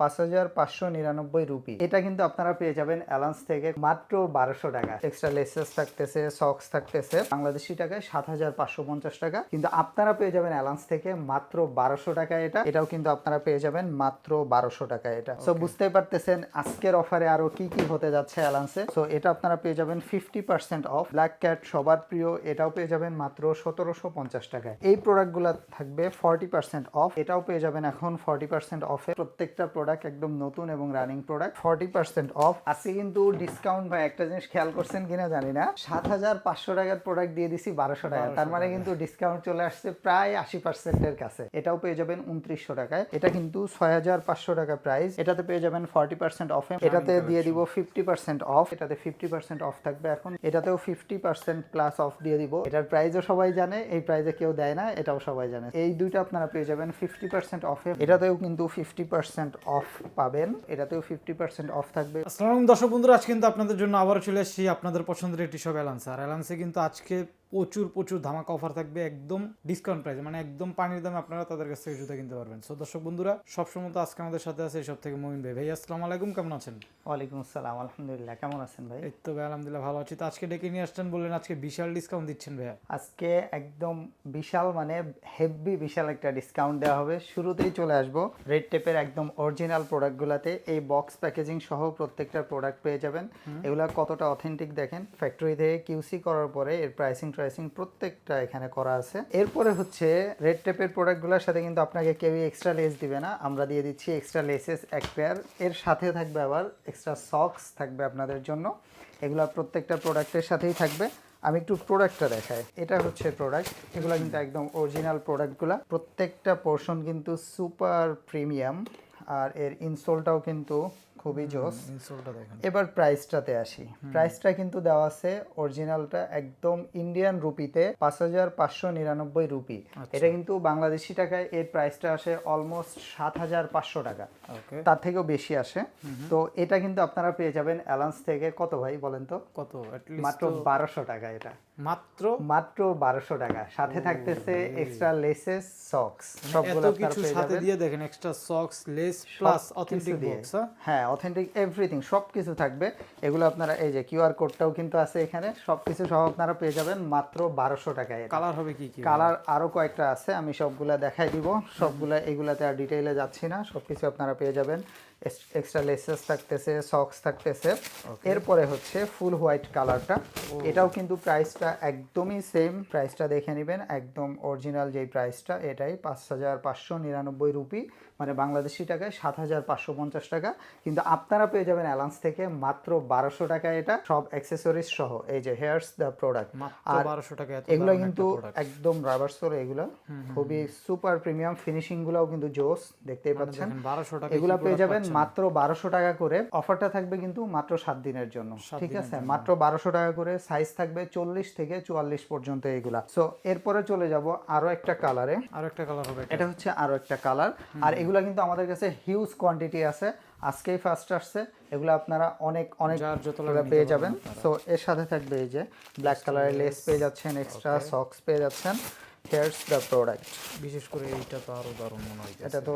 পাঁচ হাজার পাঁচশো নিরানব্বই রুপি। এটা কিন্তু আপনারা পেয়ে যাবেন অ্যালান্স থেকে মাত্র বারোশো টাকা। এক্সট্রা লেসেস থাকতেছে সক্স থাকতেছে বাংলাদেশি টাকায় সাত হাজার পাঁচশো পঞ্চাশ টাকা। কিন্তু আপনারা পেয়ে যাবেন অ্যালান্স থেকে মাত্র বারোশো টাকা এটা। এটাও কিন্তু আপনারা পেয়ে যাবেন মাত্র বারোশো টাকা এটা। সো বুঝতেই পারতেছেন আজকের অফারে আরও কি কি হতে যাচ্ছে অ্যালান্সে। সো এটা আপনারা পেয়ে যাবেন fifty percent off. Black cat সবার প্রিয় এটাও পেয়ে যাবেন মাত্র সতেরোশো পঞ্চাশ টাকায়। এই প্রোডাক্টগুলো থাকবে ফর্টি পার্সেন্ট অফ। এটাও পেয়ে যাবেন এখন ফর্টি পার্সেন্ট অফে। প্রত্যেকটা প্রোডাক্ট একদম নতুন এবং running product forty percent off আজকে কিন্তু ডিসকাউন্ট বা একটা জিনিস খেয়াল করছেন কিনা জানি না। সাত হাজার পাঁচশো টাকার প্রোডাক্ট দিয়ে দিছি বারোশো টাকা। তার মানে কিন্তু ডিসকাউন্ট চলে আসছে প্রায় আশি পার্সেন্টের কাছে। এটাও পেয়ে যাবেন উনত্রিশশো টাকায়। এটা কিন্তু ছয় হাজার পাঁচশো টাকা প্রাইস এটাতে পেয়ে যাবেন ফর্টি পার্সেন্ট অফে এটাতে দিয়ে দিব ফিফটি পার্সেন্ট অফ এটাতে ফিফটি পার্সেন্ট অফ থাকবে এখন। এটাতেও ফিফটি পার্সেন্ট প্লাস অফ দিয়ে দিব। এটার প্রাইসও সবাই জানে এই প্রাইসে কেউ দেয় না এটাও সবাই জানে। এই দুইটা আপনারা পেয়ে যাবেন ফিফটি পার্সেন্ট অফে এটাতেও কিন্তু ফিফটি পার্সেন্ট অফ পাবেন। এটাতেও ফিফটি পার্সেন্ট অফ থাকবে। আসসালাম দর্শক বন্ধুরা আজ কিন্তু আপনাদের জন্য আবার চলে এসেছি আপনাদের পছন্দের একটি সব অ্যালান্সার। অ্যালান্সে কিন্তু আজকে প্রচুর প্রচুর ধামাকা অফার থাকবে একদম ডিসকাউন্ট প্রাইসে মানে একদম পানির দামে আপনারা তাদের কাছ থেকে জুতা কিনতে পারবেন। সো দর্শক বন্ধুরা সবসময় তো আজকে আমাদের সাথে আছে সব থেকে মমিন ভাই। ভাই আসসালামু আলাইকুম কেমন আছেন? ওয়ালাইকুম আসসালাম আলহামদুলিল্লাহ কেমন আছেন ভাই? এই তো ভাই আলহামদুলিল্লাহ ভালো আছি। তো আজকে ডেকে নিয়ে আসছেন বললেন আজকে বিশাল ডিসকাউন্ট দিচ্ছেন ভাইয়া। আজকে একদম বিশাল মানে হেভি বিশাল একটা ডিসকাউন্ট দেওয়া হবে। শুরুতেই চলে আসব। রেড টেপের একদম অরিজিনাল প্রোডাক্টগুলোতে এই বক্স প্যাকেজিং সহ প্রত্যেকটা প্রোডাক্ট পেয়ে যাবেন। এগুলা কতটা অথেন্টিক দেখেন? ফ্যাক্টরি থেকে কিউসি করার পরে এর প্রাইসিং ট্রাইসিং প্রত্যেকটা এখানে করা আছে। এরপরে হচ্ছে রেড টেপের প্রোডাক্টগুলোর সাথে কিন্তু আপনাকে কেউই এক্সট্রা লেস দিবে না। আমরা দিয়ে দিচ্ছি এক্সট্রা লেসেস এক পেয়ার এর সাথে থাকবে আবার এক্সট্রা সক্স থাকবে আপনাদের জন্য। এগুলো প্রত্যেকটা প্রোডাক্টের সাথেই থাকবে। আমি একটু প্রোডাক্টটা দেখাই। এটা হচ্ছে প্রোডাক্ট এগুলো কিন্তু একদম অরিজিনাল প্রোডাক্টগুলো প্রত্যেকটা পোর্শন কিন্তু সুপার প্রিমিয়াম আর এর ইনসোলটাও কিন্তু খুবই জোস। এবার প্রাইসটাতে আসি। প্রাইসটা কিন্তু দেওয়া আছে অরিজিনালটা একদম ইন্ডিয়ান রুপিতে পাঁচ হাজার পাঁচশো নিরানব্বই রুপি। এটা কিন্তু বাংলাদেশি টাকায় এর প্রাইসটা আসে অলমোস্ট সাত হাজার পাঁচশো টাকা। তার থেকেও বেশি আসে। তো এটা কিন্তু আপনারা পেয়ে যাবেন অ্যালান্স থেকে কত ভাই বলেন তো? কত? মাত্র বারোশো টাকা এটা। মাত্র? মাত্র বারোশো টাকা। সাথে থাকতেছে এক্সট্রা লেসেস সক্স সবগুলো সাথে দিয়ে দেখেন extra socks lace plus authentic box হ্যাঁ হ্যাঁ অথেন্টিক এভরিথিং সব কিছু থাকবে। এগুলো আপনারা এই যে কিউআর কোডটাও কিন্তু আছে এখানে। সব কিছু সহ আপনারা পেয়ে যাবেন মাত্র বারোশো টাকায় কালার হবে কি কি? কালার আরও কয়েকটা আছে আমি সবগুলা দেখাই দিব। সবগুলা এগুলাতে আর ডিটেইলে যাচ্ছি না। সব কিছু আপনারা পেয়ে যাবেন। এক্সট্রা লেসেস থাকতেছে সক্স থাকতেছে। এরপরে হচ্ছে ফুল হোয়াইট কালারটা এটাও কিন্তু প্রাইসটা একদমই সেম প্রাইসটা দেখে নেবেন একদম অরিজিনাল যেই প্রাইসটা এটাই পাঁচ হাজার পাঁচশো নিরানব্বই রুপি মানে বাংলাদেশি টাকায় সাত হাজার পাঁচশো পঞ্চাশ টাকা। কিন্তু আপনারা পেয়ে যাবেন অ্যালান্স থেকে মাত্র বারোশো টাকা এটা। সব অ্যাক্সেসরিজ সহ এই যে হেয়ার্স দ্য প্রোডাক্ট আর বারোশো টাকা এগুলো কিন্তু একদম রাবার সোল এগুলো। খুবই সুপার প্রিমিয়াম ফিনিশিং গুলাও কিন্তু জোস দেখতেই মানে পাচ্ছেন। বারোশো টাকা এগুলো পেয়ে যাবেন মাত্র বারোশো টাকা করে অফারটা থাকবে কিন্তু মাত্র সাত দিনের জন্য। ঠিক আছে? মাত্র বারোশো টাকা করে সাইজ থাকবে চল্লিশ থেকে চুয়াল্লিশ পর্যন্ত এগুলা। সো এরপরে চলে যাব আরও একটা কালারে আরও একটা কালার হবে এটা। হচ্ছে আরও একটা কালার আর এগুলা কিন্তু আমাদের কাছে হিউজ কোয়ান্টিটি আছে। আজকেই ফার্স্ট আসছে। এগুলো আপনারা অনেক অনেক পেয়ে যাবেন। সো এর সাথে থাকবে এই যে ব্ল্যাক কালারের লেস পেয়ে যাচ্ছেন এক্সট্রা সক্স পেয়ে যাচ্ছেন। হেয়ার্স দ্য প্রোডাক্ট বিশেষ করে এইটা তো আরও দারুণ মনে হয় এটা তো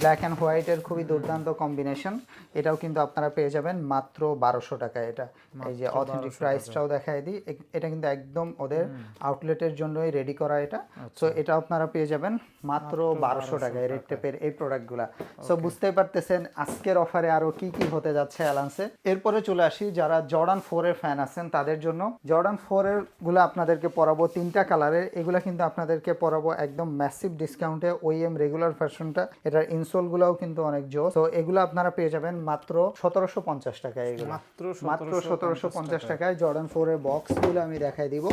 ব্ল্যাক অ্যান্ড হোয়াইটের খুবই দুর্দান্ত কম্বিনেশন এটাও কিন্তু আপনারা পেয়ে যাবেন মাত্র বারোশো টাকা এটা। এই যে অথেন্টিক প্রাইসটাও দেখায় দিই। এটা কিন্তু একদম ওদের আউটলেটের জন্যই রেডি করা এটা। সো এটা আপনারা পেয়ে যাবেন মাত্র বারোশো টাকায় রেড টেপের এই প্রোডাক্টগুলা সো বুঝতেই পারতেছেন আজকের অফারে আরও কি কি হতে যাচ্ছে অ্যালান্সে এরপরে চলে আসি যারা জর্ডান ফোরের ফ্যান আছেন তাদের জন্য। জর্ডান ফোর এরগুলো আপনাদেরকে পরাবো তিনটা কালারের এগুলা কিন্তু আপনাদেরকে পরাবো একদম ম্যাসিভ ডিসকাউন্টে ওইএম রেগুলার ভার্সনটা এটার ইনসোল গুলাও কিন্তু অনেক জো তো এগুলো আপনারা পেয়ে যাবেন মাত্র সতেরোশো পঞ্চাশ টাকায় এগুলো। মাত্র সতেরোশো পঞ্চাশ টাকায় জর্ডান ফোর এর বক্সগুলো আমি দেখাই দিব।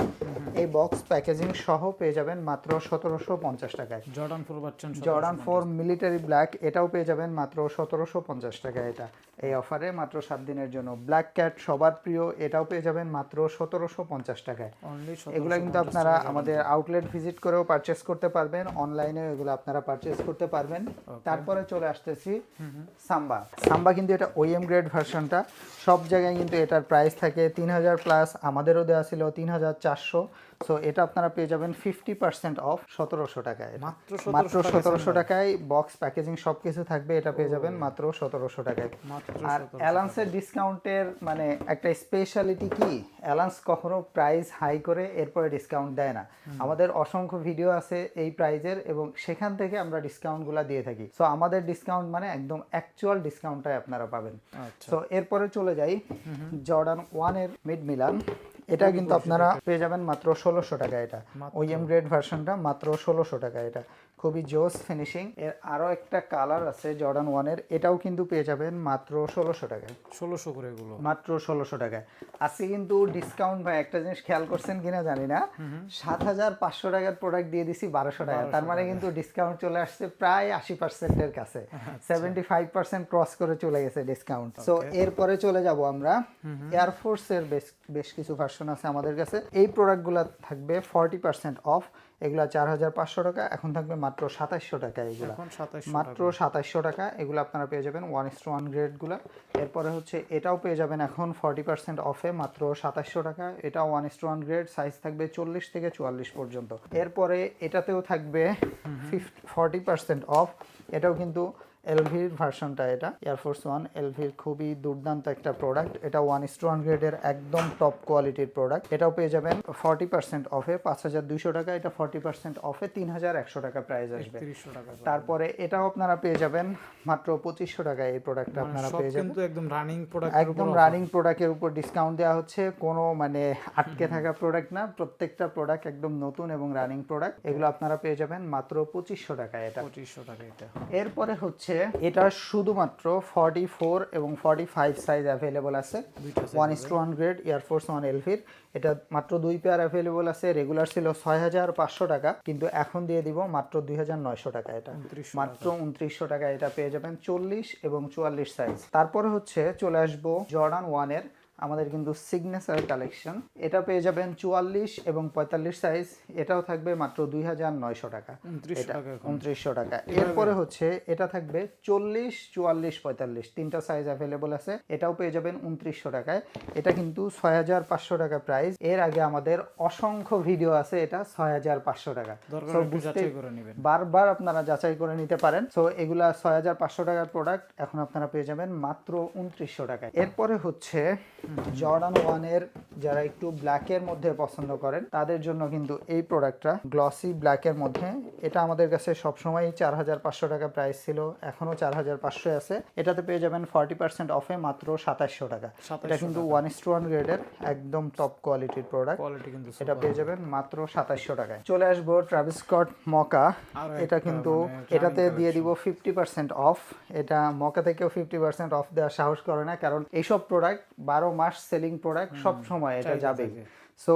এই বক্স প্যাকেজিং সহ পেয়ে যাবেন মাত্র সতেরোশো পঞ্চাশ টাকায়। জর্ডান ফোর পাচ্ছেন জর্ডান ফোর মিলিটারি ব্ল্যাক এটাও পেয়ে যাবেন মাত্র সতেরোশো পঞ্চাশ টাকায় এটা। এই অফারে মাত্র সাত দিনের জন্য। ব্ল্যাক ক্যাট সবার প্রিয় এটাও পেয়ে যাবেন মাত্র সতেরোশো পঞ্চাশ টাকায়। এগুলো কিন্তু আপনারা আমাদের আউটলেট ভিজিট করেও পারচেস করতে পারবেন। অনলাইনে এগুলো আপনারা পারচেস করতে পারবেন। তারপরে চলে আসতেছি সাম্বা সাম্বা কিন্তু এটা ওএম গ্রেড ভার্সনটা সব জায়গায় কিন্তু এটার প্রাইস থাকে তিন হাজার প্লাস আমাদেরও দেওয়া ছিল তিন হাজার চারশো। সো এটা আপনারা পেয়ে যাবেন ফিফটি পার্সেন্ট অফ সতেরোশো টাকায়। মাত্র মাত্র 1700 টাকায় সতেরোশো টাকায় বক্স প্যাকেজিং সবকিছু থাকবে এটা পেয়ে যাবেন মাত্র সতেরোশো টাকায়। আর অ্যালান্সের ডিসকাউন্টের মানে একটা স্পেশালিটি কি? অ্যালান্স কখনো প্রাইস হাই করে এরপরে ডিসকাউন্ট দেয় না। আমাদের অসংখ্য ভিডিও আছে এই প্রাইজের এবং সেখান থেকে আমরা ডিসকাউন্টগুলো দিয়ে থাকি। সো আমাদের ডিসকাউন্ট মানে একদম অ্যাকচুয়াল ডিসকাউন্টটাই আপনারা পাবেন। আচ্ছা। তো এরপরে চলে যাই জর্ডান ওয়ানের মিড মিলান এটা কিন্তু আপনারা পেয়ে যাবেন মাত্র ষোলোশো টাকা এটা। ওইএম গ্রেড ভার্সনটা মাত্র ষোলোশো টাকা এটা। খুবই জোস ফিনিশিং এর আরও একটা কালার আছে জর্ডান ওয়ানের এটাও কিন্তু পেয়ে যাবেন মাত্র ষোলোশো টাকায়। ষোলোশো করে এগুলো। মাত্র ষোলোশো টাকায়। আজকে কিন্তু ডিসকাউন্ট ভাই একটা জিনিস খেয়াল করছেন কিনা জানি না। সাত হাজার পাঁচশো টাকার প্রোডাক্ট দিয়ে দিছি বারোশো টাকা তার মানে কিন্তু ডিসকাউন্ট চলে আসছে প্রায় আশি পার্সেন্টের কাছে। সেভেন্টি ফাইভ পার্সেন্ট ক্রস করে চলে গেছে ডিসকাউন্ট সো এরপরে চলে যাব আমরা। এয়ারফোর্সের বেশ বেশ কিছু ভার্সন আছে আমাদের কাছে। এই প্রোডাক্টগুলো থাকবে ফর্টি পার্সেন্ট অফ এগুলা চার হাজার পাঁচশো টাকা। এখন থাকবে মাত্র সাতাশশো টাকা এগুলো। মাত্র সাতাশশো টাকা এগুলো আপনারা পেয়ে যাবেন ওয়ান ইস টু ওয়ান গ্রেডগুলো এরপরে হচ্ছে এটাও পেয়ে যাবেন এখন ফর্টি পার্সেন্ট অফে মাত্র সাতাশশো টাকা। এটা one is to one grade size থাকবে চল্লিশ থেকে চুয়াল্লিশ পর্যন্ত। এরপরে এটাতেও থাকবে ফিফ ফর্টি পার্সেন্ট অফ এটাও কিন্তু এলভির ভার্সনটা এটা এয়ারফোর্স ওয়ান এলভির খুবই দুর্দান্ত একটা প্রোডাক্ট এটা ওয়ান ওয়ান গ্রেডের একদম টপ কোয়ালিটির প্রোডাক্ট এটাও পেয়ে যাবেন ফর্টি পার্সেন্ট অফে পাঁচ হাজার দুইশো টাকা এটা ফর্টি পার্সেন্ট অফে তিন হাজার একশো টাকা প্রাইস আসবে। তারপরে এটাও আপনারা পেয়ে যাবেন মাত্র পঁচিশশো টাকায় এই প্রোডাক্টটা আপনারা মানে পেয়ে যাবেন। একদম রানিং প্রোডাক্ট একদম রানিং প্রোডাক্টের উপর ডিসকাউন্ট দেওয়া হচ্ছে। কোনো মানে আটকে থাকা প্রোডাক্ট না প্রত্যেকটা প্রোডাক্ট একদম নতুন এবং রানিং প্রোডাক্ট এগুলো আপনারা পেয়ে যাবেন মাত্র পঁচিশশো টাকায় এটা। পঁচিশশো টাকা এটা। এরপরে হচ্ছে এটা শুধুমাত্র ফর্টি ফোর এবং ফর্টি ফাইভ সাইজ অ্যাভেলেবল আছে one is to one grade Air Force one এলভির এটা মাত্র দুই পেয়ার অ্যাভেলেবল আছে। রেগুলার ছিল ছয় হাজার পাঁচশো টাকা কিন্তু এখন দিয়ে দিব মাত্র দুই হাজার নয়শো টাকা এটা। মাত্র উনত্রিশশো টাকা এটা পেয়ে যাবেন চল্লিশ এবং চুয়াল্লিশ সাইজ তারপরে হচ্ছে চলে আসব জর্ডান ওয়ানের আমাদের কিন্তু সিগনেচার কালেকশন এটা পেয়ে যাবেন চুয়াল্লিশ এবং পঁয়তাল্লিশ সাইজ এটাও থাকবে মাত্র দুই হাজার নয়শো টাকা। উনত্রিশশো টাকা এরপরে হচ্ছে এটা থাকবে চল্লিশ চুয়াল্লিশ পঁয়তাল্লিশ। তিনটা সাইজ অ্যাভেলেবল আছে। এটাও পেয়ে যাবেন উনত্রিশশো টাকায়। এটা কিন্তু ছয় হাজার পাঁচশো টাকা প্রাইস এর আগে আমাদের অসংখ্য ভিডিও আছে এটা ছয় হাজার পাঁচশো টাকা। বারবার আপনারা যাচাই করে নিতে পারেন। সো এগুলা ছয় হাজার পাঁচশো টাকার প্রোডাক্ট এখন আপনারা পেয়ে যাবেন মাত্র উনত্রিশশো টাকায়। এরপরে হচ্ছে জর্ডান ওয়ানের যারা একটু ব্ল্যাকের মধ্যে পছন্দ করেন তাদের জন্য কিন্তু এই প্রোডাক্টটা গ্লসি ব্ল্যাকের মধ্যে। এটা আমাদের কাছে সবসময় চার হাজার পাঁচশো টাকা প্রাইস ছিল এখনও চার হাজার পাঁচশো আছে। এটাতে পেয়ে যাবেন ফর্টি পার্সেন্ট অফে মাত্র সাতাশশো টাকা। এটা কিন্তু ওয়ান ইস টু ওয়ান গ্রেডের একদম টপ কোয়ালিটির প্রোডাক্ট এটা পেয়ে যাবেন মাত্র সাতাশশো টাকায়। চলে আসব ট্রাভিস স্কট মকা এটা কিন্তু মানে এটাতে দিয়ে দিব ফিফটি পার্সেন্ট অফ এটা মকা থেকেও ফিফটি পার্সেন্ট অফ দেওয়ার সাহস করে না কারণ এইসব প্রোডাক্ট বারো মাস সেলিং প্রোডাক্ট সব সময় এটা যাবে সো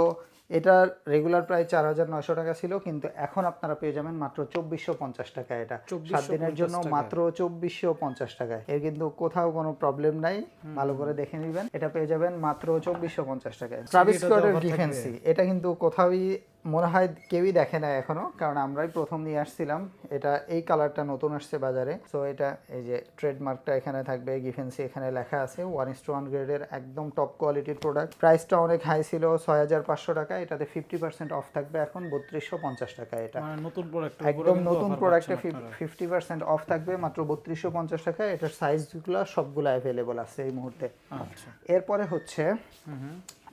এটার রেগুলার প্রায় চার হাজার নয়শো টাকা ছিল কিন্তু এখন আপনারা পেয়ে যাবেন মাত্র চব্বিশশো পঞ্চাশ টাকা এটা। সাত দিনের জন্য মাত্র চব্বিশশো পঞ্চাশ টাকায় এর কিন্তু কোথাও কোনো প্রবলেম নাই ভালো করে দেখে নেবেন। এটা পেয়ে যাবেন মাত্র চব্বিশশো পঞ্চাশ টাকায়। ট্রাভিস স্কটের ডিফেন্সি এটা কিন্তু কোথাওই মনে হয় কেউই দেখে না এখনও কারণ আমরাই প্রথম নিয়ে আসছিলাম। এটা এই কালারটা নতুন আসছে বাজারে। সো এটা এই যে ট্রেডমার্কটা এখানে থাকবে গিফেন্সি এখানে লেখা আছে ওয়ান ইস টু ওয়ান গ্রেডের একদম টপ কোয়ালিটির প্রোডাক্ট প্রাইসটা অনেক হাই ছিল ছয় হাজার পাঁচশো টাকা এটাতে ফিফটি পার্সেন্ট অফ থাকবে এখন বত্রিশশো পঞ্চাশ টাকা এটা। মানে নতুন প্রোডাক্ট একদম নতুন প্রোডাক্টে ফিফটি পার্সেন্ট অফ থাকবে মাত্র বত্রিশশো পঞ্চাশ টাকা এটার সাইজগুলো সবগুলো অ্যাভেলেবল আছে এই মুহূর্তে। আচ্ছা। এরপরে হচ্ছে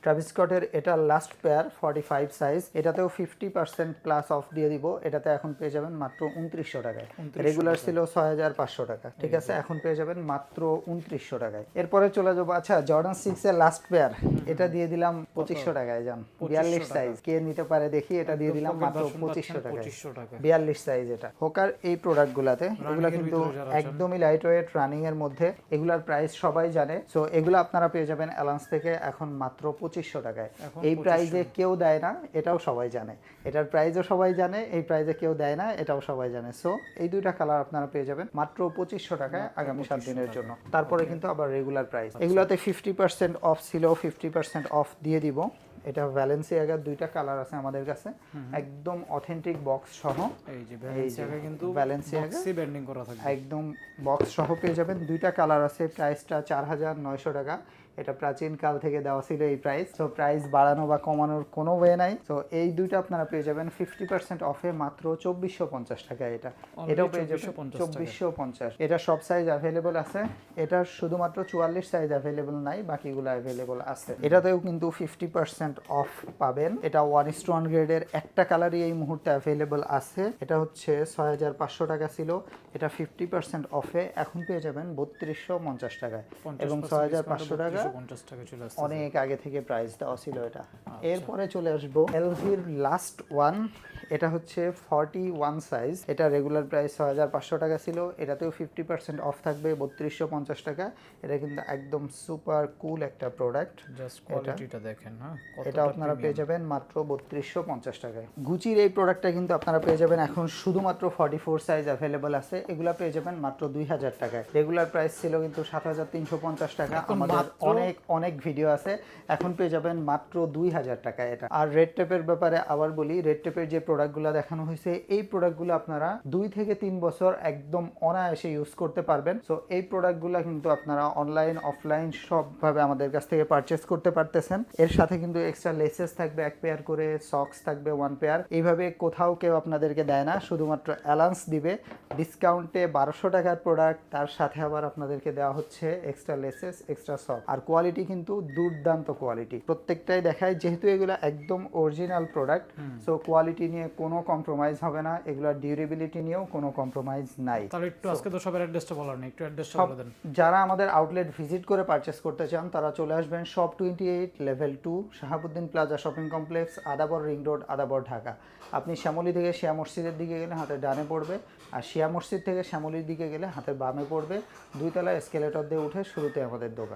ট্রাভিস স্কটের এটা last pair forty five size এটাতেও ফিফটি পার্সেন্ট প্লাস অফ দিয়ে দিব। এটাতে এখন পেয়ে যাবেন মাত্র উনত্রিশশো টাকায়। রেগুলার ছিল ছয় হাজার পাঁচশো টাকা। ঠিক আছে এখন পেয়ে যাবেন মাত্র উনত্রিশশো টাকায়। এরপরে চলে যাব আচ্ছা জর্ডান সিক্স এর লাস্ট পেয়ার এটা দিয়ে দিলাম পঁচিশশো টাকায় যান। বিয়াল্লিশ সাইজ কে নিতে পারে দেখি এটা দিয়ে দিলাম মাত্র পঁচিশশো টাকায়। টাকা। বিয়াল্লিশ সাইজ এটা। হোকার এই প্রোডাক্ট গুলাতে এগুলা কিন্তু। একদমই লাইট ওয়েট রানিং এর মধ্যে এগুলার প্রাইস সবাই জানে। সো এগুলো আপনারা পেয়ে যাবেন অ্যালান্স থেকে এখন মাত্র পঁচিশশো টাকায়। এই প্রাইজে কেউ দেয় না এটাও সবাই জানে। এটার প্রাইসও সবাই জানে এই প্রাইজে কেউ দেয় না এটাও সবাই জানে। সো এই দুইটা কালার আপনারা পেয়ে যাবেন মাত্র পঁচিশশো টাকায় আগামী সাত দিনের জন্য। তারপরে কিন্তু আবার রেগুলার প্রাইস এগুলাতে ফিফটি পার্সেন্ট অফ ছিল ফিফটি পার্সেন্ট অফ দিয়ে দিব। এটা ভ্যালেন্সিয়াগার দুইটা কালার আছে আমাদের কাছে। একদম অথেন্টিক বক্স সহ। এই যে ব্যালেন্সিয়াকে কিন্তু? বক্সে ব্যান্ডিং করা থাকবে। একদম বক্স সহ পেয়ে যাবেন। দুইটা কালার আছে প্রাইসটা চার হাজার নয়শো টাকা। এটা প্রাচীন কাল থেকে দেওয়া ছিল এই প্রাইস তো প্রাইস বাড়ানো বা কমানোর কোনো ওয়ে নাই। তো এই দুইটা আপনারা পেয়ে যাবেন ফিফটি পার্সেন্ট অফে মাত্র চব্বিশশো পঞ্চাশ টাকা এটা। এটাও পেয়ে যাবেন চব্বিশশো পঞ্চাশ এটা সব সাইজ অ্যাভেলেবল আছে। এটা শুধুমাত্র চুয়াল্লিশ সাইজ অ্যাভেলেবল নাই বাকিগুলো অ্যাভেলেবল আছে। এটাতেও কিন্তু ফিফটি পার্সেন্ট অফ পাবেন। এটা ওয়ান ইস ওয়ান গ্রেডের একটা কালারই এই মুহূর্তে অ্যাভেলেবল আছে। এটা হচ্ছে ছয় হাজার পাঁচশো টাকা ছিল। এটা ফিফটি পার্সেন্ট অফে এখন পেয়ে যাবেন বত্রিশশো পঞ্চাশ টাকায়। এবং ছয় হাজার পাঁচশো টাকা পঞ্চাশ টাকা চলে আসছে অনেক আগে থেকে প্রাইস দেওয়া ছিল এটা। এরপরে চলে আসব এলভির লাস্ট ওয়ান এটা হচ্ছে ফর্টি ওয়ান সাইজ এটা রেগুলার প্রাইস ছয় হাজার পাঁচশো টাকা ছিল। এটাতেও ফিফটি পার্সেন্ট অফ থাকবে বত্রিশশো পঞ্চাশ টাকা। এটা কিন্তু একদম সুপার কুল একটা প্রোডাক্ট জাস্ট কোয়ালিটিটা দেখেন হ্যাঁ? এটা আপনারা পেয়ে যাবেন মাত্র বত্রিশশো পঞ্চাশ টাকায়। গুচির এই প্রোডাক্টটা কিন্তু আপনারা পেয়ে যাবেন এখন শুধুমাত্র ফর্টি ফোর সাইজ অ্যাভেলেবল আছে। এগুলা পেয়ে যাবেন মাত্র দুই হাজার টাকায়। রেগুলার প্রাইস ছিল কিন্তু সাত হাজার তিনশো পঞ্চাশ টাকা। আমাদের অনেক অনেক ভিডিও আছে। এখন পেয়ে যাবেন মাত্র দুই হাজার টাকায় এটা। আর রেড টেপের ব্যাপারে আবার বলি রেড টেপের যে প্রোডাক্টগুলো দেখানো হয়েছে, এই প্রোডাক্টগুলো আপনারা দুই থেকে তিন বছর একদম অনায়াসে ইউজ করতে পারবেন। সো এই প্রোডাক্টগুলো কিন্তু আপনারা অনলাইন অফলাইন সবভাবে আমাদের কাছ থেকে পারচেস করতে পারতেছেন। এর সাথে কিন্তু এক্সট্রা লেসেস থাকবে, এক পেয়ার করে সক্স থাকবে ওয়ান পেয়ার এইভাবে কোথাও কেউ আপনাদেরকে দেয় না, শুধুমাত্র অ্যালান্স দিবে। ডিসকাউন্টে বারোশো টাকার প্রোডাক্ট তার সাথে আবার আপনাদেরকে দেওয়া হচ্ছে এক্সট্রা লেসেস এক্সট্রা সক আর কোয়ালিটি কিন্তু দুর্দান্ত কোয়ালিটি প্রত্যেকটাই দেখায় যেহেতু এগুলো একদম অরিজিনাল প্রোডাক্ট সো কোয়ালিটি নিয়ে কোনো কম্প্রোমাইজ হবে না এগুলোর ডিউরেবিলিটি নিয়েও কোনো কম্প্রোমাইজ নাই। তাহলে একটু আজকে তো সবার অ্যাড্রেসটা বলার নেই একটু অ্যাড্রেসটা বলে দেন। যারা আমাদের আউটলেট ভিজিট করে পারচেস করতে চান তারা চলে আসবেন shop twenty eight level two Shahabuddin plaza shopping complex Adabor ring road Adabor Dhaka. আপনি শ্যামলী থেকে শিয়া মসজিদের দিকে গেলে হাতের ডানে পড়বে আর শিয়া মসজিদ থেকে শ্যামলীর দিকে গেলে হাতের বামে পড়বে। দুই তলা এসকেলেটর দিয়ে উঠে শুরুতে আমাদের দোকান।